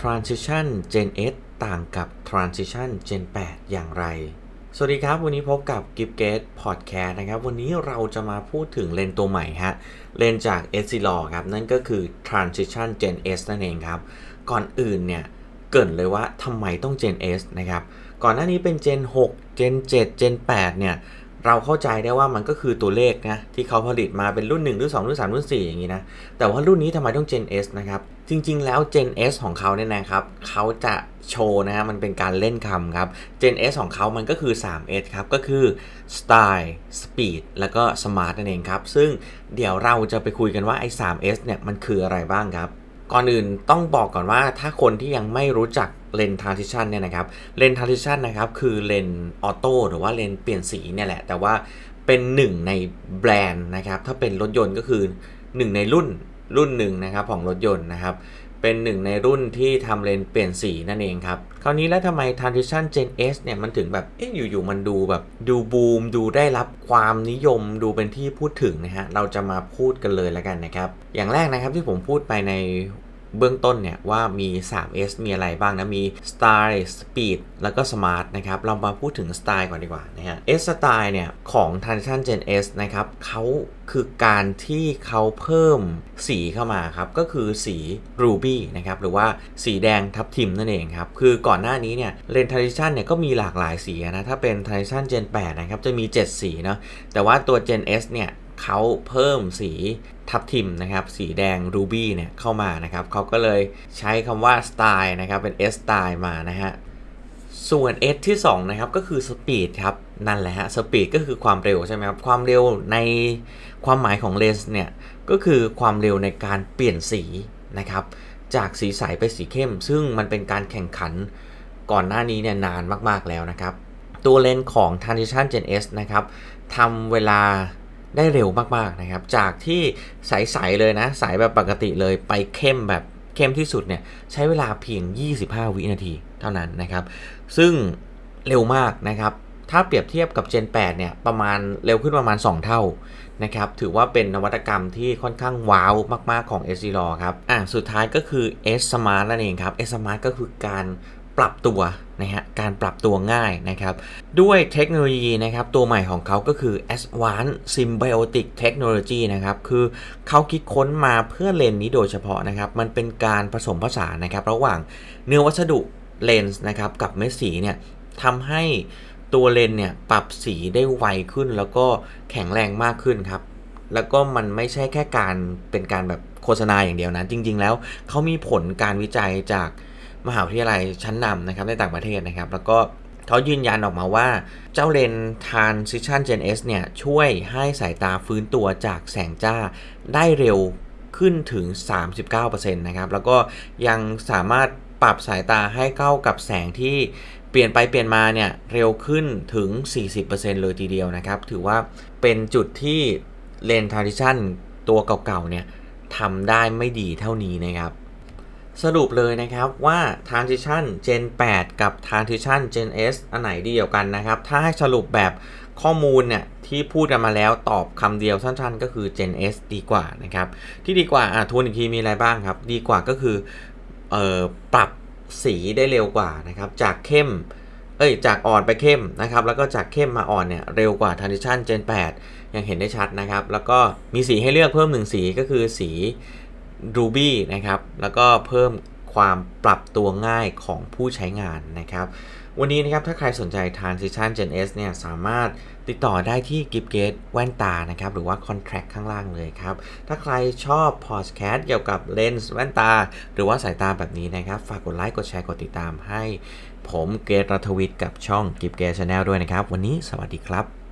Transition Gen S ต่างกับ Transition Gen 8 อย่างไร สวัสดีครับ วันนี้พบกับ g i f t g a t e Podcast นะครับ วันนี้เราจะมาพูดถึงเลนส์ตัวใหม่ฮะ เลนจาก s อ l o ครับ นั่นก็คือ Transition Gen S นั่นเองครับ ก่อนอื่นเนี่ย เกินเลยว่าทำไมต้อง Gen S นะครับ ก่อนหน้านี้เป็น Gen 6 Gen 7 Gen 8 เนี่ย เราเข้าใจได้ว่ามันก็คือตัวเลขนะที่เขาผลิตมาเป็นรุ่น 1 รุ่น 2 รุ่น 3 รุ่น 4 อย่างนี้นะ แต่ว่ารุ่นนี้ทำไมต้อง Gen S นะครับ จริง ๆ แล้ว Gen S ของเขาเนี่ยนะครับเขาจะโชว์นะฮะมันเป็นการเล่นคำครับ Gen S ของเขามันก็คือ 3S ครับ ก็คือ Style Speed แล้วก็ Smart นั่นเองครับ ซึ่งเดี๋ยวเราจะไปคุยกันว่าไอ้ 3S เนี่ยมันคืออะไรบ้างครับ ก่อนอื่นต้องบอกก่อนว่าถ้าคนที่ยังไม่รู้จัก เลน transition เนี่ยนะครับเลน transition นะครับคือเลนออโต้หรือว่าเลนเปลี่ยนสีเนี่ยแหละ แต่ว่าเป็นหนึ่งในแบรนด์นะครับ ถ้าเป็นรถยนต์ก็คือหนึ่งในรุ่นรุ่นหนึ่งนะครับของรถยนต์นะครับ เป็นหนึ่งในรุ่นที่ทำเลนเปลี่ยนสีนั่นเองครับ คราวนี้แล้วทำไม transition gen S เนี่ยมันถึงแบบ เอ๊ะอยู่ๆมันดูแบบดูบูม ดูได้รับความนิยมดูเป็นที่พูดถึงนะฮะ เราจะมาพูดกันเลยแล้วกันนะครับ อย่างแรกนะครับที่ผมพูดไปใน เบื้องต้นเนี่ยว่ามี 3S มีอะไรบ้างนะ มี Style Speed แล้วก็ Smart นะครับ เรามาพูดถึง Style ก่อนดีกว่านะฮะ S Style เนี่ย ของ Transition Gen S นะครับเขาคือการที่เขาเพิ่มสีเข้ามาครับ ก็คือสี Ruby นะครับ หรือว่าสีแดงทับทิมนั่นเองครับ คือก่อนหน้านี้เนี่ยเลน Transition เนี่ยก็มีหลากหลายสีนะ ถ้าเป็น Transition Gen 8 นะครับ จะมี 7 สีเนาะแต่ว่าตัว Gen S เนี่ย เขาเพิ่มสีทับทิมนะครับ สีแดง Ruby เนี่ยเข้ามานะครับเขาก็เลยใช้คำว่า Style นะครับเป็น S Style มานะฮะส่วน S ที่2นะครับก็คือ Speed ครับ นั่นแหละฮะ Speed ก็คือความเร็วใช่ไหมครับ ความเร็วในความหมายของเลนส์เนี่ยก็คือความเร็วในการเปลี่ยนสีนะครับ จากสีใสไปสีเข้ม ซึ่งมันเป็นการแข่งขันก่อนหน้านี้เนี่ยนานมากๆแล้วนะครับ ตัวเลนส์ของ Transition Gen S นะครับทำเวลา ได้เร็วมากๆนะครับ จากที่ใสๆเลยนะใสแบบปกติเลยไปเข้มแบบเข้มที่สุดเนี่ยใช้เวลาเพียง 25 วินาทีเท่านั้นนะครับ ซึ่งเร็วมากนะครับ ถ้าเปรียบเทียบกับ Gen 8 เนี่ยประมาณเร็วขึ้นประมาณ 2 เท่านะครับ ถือว่าเป็นนวัตกรรมที่ค่อนข้างว้าวมาก ๆ ของ s อ l ครับ อะ สุดท้ายก็คือ S Smart นั่นเองครับ S Smart ก็คือการ ปรับตัวนะฮะการปรับตัวง่ายนะครับ ด้วยเทคโนโลยีนะครับตัวใหม่ของเขาก็คือ Advanced Symbiotic Technology นะครับคือเขาคิดค้นมาเพื่อเลนส์นี้โดยเฉพาะนะครับ มันเป็นการผสมผสานนะครับ ระหว่างเนื้อวัสดุเลนส์นะครับกับเม็ดสีเนี่ยทำให้ตัวเลนส์เนี่ยปรับสีได้ไวขึ้น แล้วก็แข็งแรงมากขึ้นครับแล้วก็มันไม่ใช่แค่การเป็นการแบบโฆษณาอย่างเดียวนะ จริง ๆ แล้วเขามีผลการวิจัยจาก มหาวิทยาลัยชั้นนำนะครับในต่างประเทศนะครับ แล้วก็เขายืนยันออกมาว่าเจ้าเลน Transition Gen S เนี่ยช่วยให้สายตาฟื้นตัวจากแสงจ้าได้เร็วขึ้นถึง 39%นะครับแล้วก็ยังสามารถปรับสายตาให้เข้ากับแสงที่เปลี่ยนไปเปลี่ยนมาเนี่ยเร็วขึ้นถึง 40%เลยทีเดียวนะครับ ถือว่าเป็นจุดที่เลน Transition ตัวเก่าๆเนี่ยทำได้ไม่ดีเท่านี้นะครับ สรุปเลยนะครับว่า Transition Gen 8 กับ Transition Gen S อันไหนดีกว่ากันนะครับ ถ้าให้สรุปแบบข้อมูลเนี่ยที่พูดกันมาแล้วตอบคำเดียวสั้นๆ ก็คือ Gen S ดีกว่านะครับ ที่ดีกว่าอะทวนอีกทีมีอะไรบ้างครับ ดีกว่าก็คือเอ่อปรับสีได้เร็วกว่านะครับ จากเข้มเอ้ยจากอ่อนไปเข้มนะครับ แล้วก็จากเข้มมาอ่อนเนี่ยเร็วกว่า Transition Gen 8 ยังเห็นได้ชัดนะครับ แล้วก็มีสีให้เลือกเพิ่มหนึ่งสีก็คือสี Ruby นะครับ แล้วก็เพิ่มความปรับตัวง่ายของผู้ใช้งานนะครับ วันนี้นะครับ ถ้าใครสนใจ Transition Gen S เนี่ย สามารถติดต่อได้ที่ g i f g a t e แว่นตานะครับ หรือว่า Contract ข้างล่างเลยครับ ถ้าใครชอบ Podcast เกี่ยวกับเลนส์แว่นตา หรือว่าสายตาแบบนี้นะครับ ฝากกดไลค์ กดแชร์ กดติดตามให้ผมเกตรัฐวิทย์กับช่อง g i f g a t e Channel ด้วยนะครับ วันนี้สวัสดีครับ